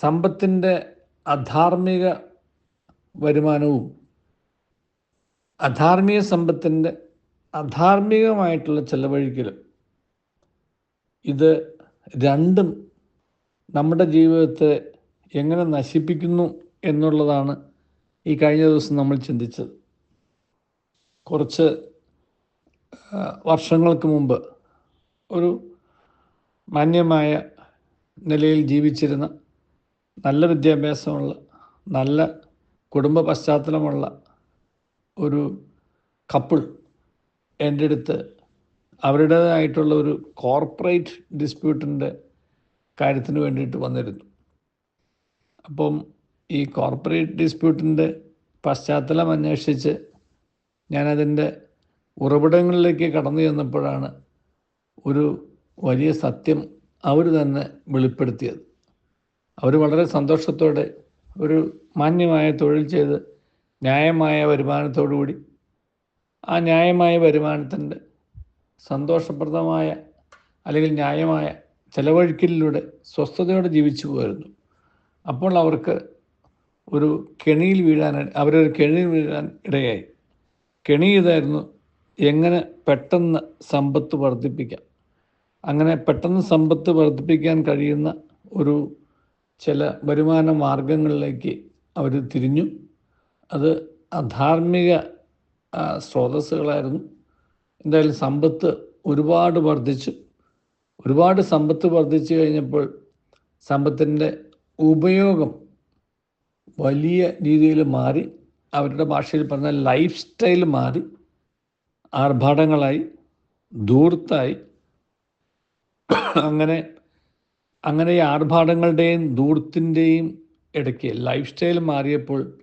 സമ്പത്തിന്റെ അധാർമിക വരുമാനവും അധാർമിക സമ്പത്തിന്റെ അധാർമികമായിട്ടുള്ള ചെലവഴിക്കലും ഇത് രണ്ടും നമ്മുടെ ജീവിതത്തെ എങ്ങനെ നശിപ്പിക്കുന്നു എന്നുള്ളതാണ് ഈ കഴിഞ്ഞ ദിവസം നമ്മൾ ചിന്തിച്ചത്. കുറച്ച് വർഷങ്ങൾക്ക് മുമ്പ് ഒരു മാന്യമായ നിലയിൽ ജീവിച്ചിരുന്ന നല്ല വിദ്യാഭ്യാസമുള്ള നല്ല കുടുംബ പശ്ചാത്തലമുള്ള ഒരു കപ്പിൾ എന്റെ അടുത്ത് അവരുടേതായിട്ടുള്ള ഒരു കോർപ്പറേറ്റ് ഡിസ്പ്യൂട്ടിന്റെ കാര്യത്തിന് വേണ്ടിയിട്ട് വന്നിരുന്നു. അപ്പം ഈ കോർപ്പറേറ്റ് ഡിസ്പ്യൂട്ടിന്റെ പശ്ചാത്തലം അന്വേഷിച്ച് ഞാനതിന്റെ ഉറവിടങ്ങളിലേക്ക് കടന്നു ചെന്നപ്പോഴാണ് ഒരു വലിയ സത്യം അവർ തന്നെ വെളിപ്പെടുത്തിയത്. അവർ വളരെ സന്തോഷത്തോടെ ഒരു മാന്യമായ തൊഴിൽ ചെയ്ത് ന്യായമായ വരുമാനത്തോടുകൂടി ആ ന്യായമായ വരുമാനത്തിന്റെ സന്തോഷപ്രദമായ അല്ലെങ്കിൽ ന്യായമായ ചെലവഴിക്കലിലൂടെ സ്വസ്ഥതയോടെ ജീവിച്ചു പോയിരുന്നു അപ്പോൾ അവർക്ക് ഒരു കെണിയിൽ വീഴാൻ അവരൊരു കെണിയിൽ വീഴാൻ ഇടയായി. കെണി ഇതായിരുന്നു എങ്ങനെ പെട്ടെന്ന് സമ്പത്ത് വർദ്ധിപ്പിക്കാം. അങ്ങനെ പെട്ടെന്ന് സമ്പത്ത് വർദ്ധിപ്പിക്കാൻ കഴിയുന്ന ഒരു ചില വരുമാന മാർഗങ്ങളിലേക്ക് അവർ തിരിഞ്ഞു. അത് അധാർമിക സ്രോതസ്സുകളായിരുന്നു. എന്തായാലും സമ്പത്ത് ഒരുപാട് വർദ്ധിച്ചു. ഒരുപാട് സമ്പത്ത് വർദ്ധിച്ചു കഴിഞ്ഞപ്പോൾ സമ്പത്തിന്റെ ഉപയോഗം വലിയ രീതിയിൽ മാറി. അവരുടെ ഭാഷയിൽ പറഞ്ഞ ലൈഫ് സ്റ്റൈൽ മാറി. ആർഭാടങ്ങളായി ധൂർത്തായി. അങ്ങനെ അങ്ങനെ ആർഭാടങ്ങളുടെയും ദൂരത്തിന്റെയും ഇടയ്ക്ക് ലൈഫ് സ്റ്റൈൽ മാറിയപ്പോൾ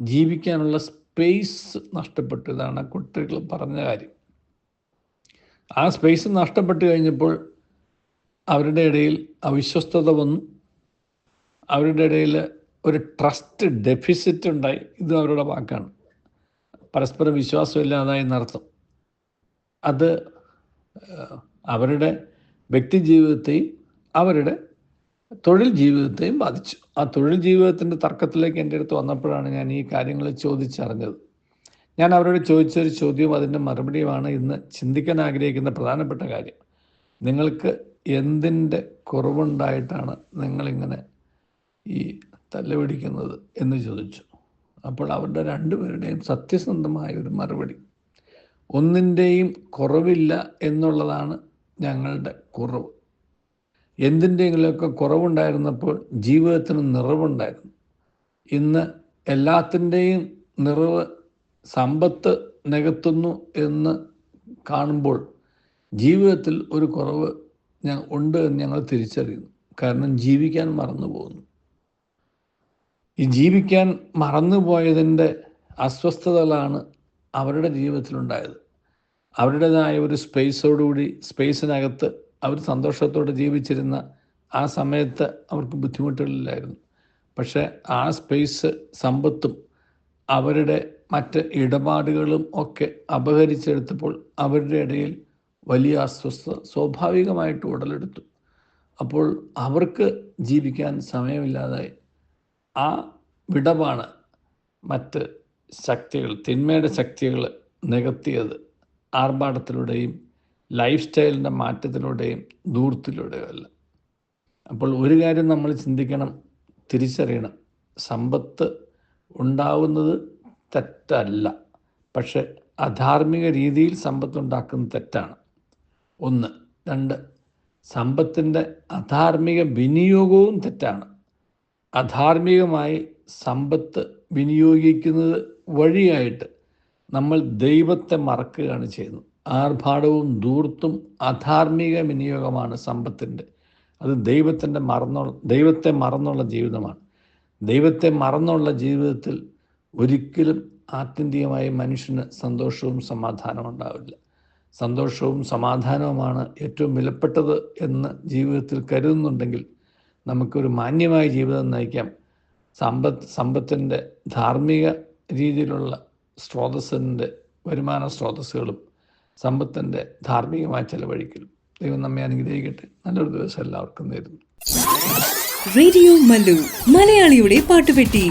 ജീവിക്കാനുള്ള സ്പേസ് നഷ്ടപ്പെട്ടു ഇതാണ് കുട്ടികൾ പറഞ്ഞ കാര്യം. ആ സ്പേസ് നഷ്ടപ്പെട്ടു കഴിഞ്ഞപ്പോൾ അവരുടെ ഇടയിൽ അവിശ്വസ്തത വന്നു. അവരുടെ ഇടയിൽ ഒരു ട്രസ്റ്റ് ഡെഫിസിറ്റ് ഉണ്ടായി. ഇത് അവരുടെ വാക്കാണ്. പരസ്പര വിശ്വാസമില്ലാതായി എന്നർത്ഥം. അത് അവരുടെ വ്യക്തി ജീവിതത്തെയും അവരുടെ തൊഴിൽ ജീവിതത്തെയും ബാധിച്ചു. ആ തൊഴിൽ ജീവിതത്തിന്റെ തർക്കത്തിലേക്ക് എന്റെ അടുത്ത് വന്നപ്പോഴാണ് ഞാൻ ഈ കാര്യങ്ങൾ ചോദിച്ചറിഞ്ഞത്. ഞാൻ അവരോട് ചോദിച്ചൊരു ചോദ്യവും അതിന്റെ മറുപടിയുമാണ് ഇന്ന് ചിന്തിക്കാൻ ആഗ്രഹിക്കുന്ന പ്രധാനപ്പെട്ട കാര്യം. നിങ്ങൾക്ക് എന്തിന്റെ കുറവുണ്ടായിട്ടാണ് നിങ്ങളിങ്ങനെ ഈ തല്ലുപിടിക്കുന്നത് എന്ന് ചോദിച്ചു. അപ്പോൾ അവരുടെ രണ്ടുപേരുടെയും സത്യസന്ധമായ ഒരു മറുപടി. ഒന്നിന്റെയും കുറവില്ല എന്നുള്ളതാണ് ഞങ്ങളുടെ കുറവ്. എന്തിന്റെങ്കിലുമൊക്കെ കുറവുണ്ടായിരുന്നപ്പോൾ ജീവിതത്തിന് നിറവുണ്ടായിരുന്നു. ഇന്ന് എല്ലാത്തിന്റെയും നിറവ് സമ്പത്ത് നികത്തുന്നു എന്ന് കാണുമ്പോൾ ജീവിതത്തിൽ ഒരു കുറവ് ഞാൻ ഉണ്ട് എന്ന് ഞങ്ങൾ തിരിച്ചറിയുന്നു. കാരണം ജീവിക്കാൻ മറന്നു പോകുന്നു ഈ ജീവിക്കാൻ മറന്നുപോയതിന്റെ അസ്വസ്ഥതകളാണ് അവരുടെ ജീവിതത്തിലുണ്ടായത്. അവരുടേതായ ഒരു സ്പേസോടുകൂടി സ്പേസിനകത്ത് അവർ സന്തോഷത്തോടെ ജീവിച്ചിരുന്ന ആ സമയത്ത് അവർക്ക് ബുദ്ധിമുട്ടുകളില്ലായിരുന്നു. പക്ഷേ ആ സ്പേസ് സമ്പത്തും അവരുടെ മറ്റ് ഇടപാടുകളും ഒക്കെ അപഹരിച്ചെടുത്തപ്പോൾ അവരുടെ ഇടയിൽ വലിയ അസ്വസ്ഥത സ്വാഭാവികമായിട്ട് ഉടലെടുത്തു. അപ്പോൾ അവർക്ക് ജീവിക്കാൻ സമയമില്ലാതായി. ആ വിടവാണ് മറ്റ് ശക്തികൾ തിന്മയുടെ ശക്തികൾ നികത്തിയത് ആർഭാടത്തിലൂടെയും ലൈഫ് സ്റ്റൈലിന്റെ മാറ്റത്തിലൂടെയും ദൂരത്തിലൂടെയും അല്ല. അപ്പോൾ ഒരു കാര്യം നമ്മൾ ചിന്തിക്കണം തിരിച്ചറിയണം. സമ്പത്ത് ഉണ്ടാവുന്നത് തെറ്റല്ല. പക്ഷെ അധാർമിക രീതിയിൽ സമ്പത്ത് ഉണ്ടാക്കുന്നത് തെറ്റാണ്. ഒന്ന്. രണ്ട്. സമ്പത്തിന്റെ അധാർമിക വിനിയോഗവും തെറ്റാണ്. അധാർമികമായി സമ്പത്ത് വിനിയോഗിക്കുന്നത് വഴിയായിട്ട് നമ്മൾ ദൈവത്തെ മറക്കുകയാണ് ചെയ്യുന്നത്. ആർഭാടവും ദൂർത്തും അധാർമിക വിനിയോഗമാണ് സമ്പത്തിന്റെ അത് ദൈവത്തിന്റെ മറന്നുള്ള ദൈവത്തെ മറന്നുള്ള ജീവിതമാണ്. ദൈവത്തെ മറന്നുള്ള ജീവിതത്തിൽ ഒരിക്കലും ആത്യന്തികമായി മനുഷ്യന് സന്തോഷവും സമാധാനവും ഉണ്ടാവില്ല. സന്തോഷവും സമാധാനവുമാണ് ഏറ്റവും വിലപ്പെട്ടത് എന്ന് ജീവിതത്തിൽ കരുതുന്നുണ്ടെങ്കിൽ നമുക്കൊരു മാന്യമായ ജീവിതം നയിക്കാം. സമ്പത്ത് സമ്പത്തിന്റെ ധാർമ്മിക രീതിയിലുള്ള സ്രോതസ്സിന്റെ വരുമാന സ്രോതസ്സുകളും സമ്പത്തിന്റെ ധാർമ്മികമായ ചെലവഴിക്കൽ. ദൈവം നമ്മെ അനുഗ്രഹിക്കട്ടെ. നല്ലൊരു ദിവസം എല്ലാവർക്കും നേരുന്നു. റേഡിയോ മലയാളിയുടെ പാട്ടുപെട്ടി.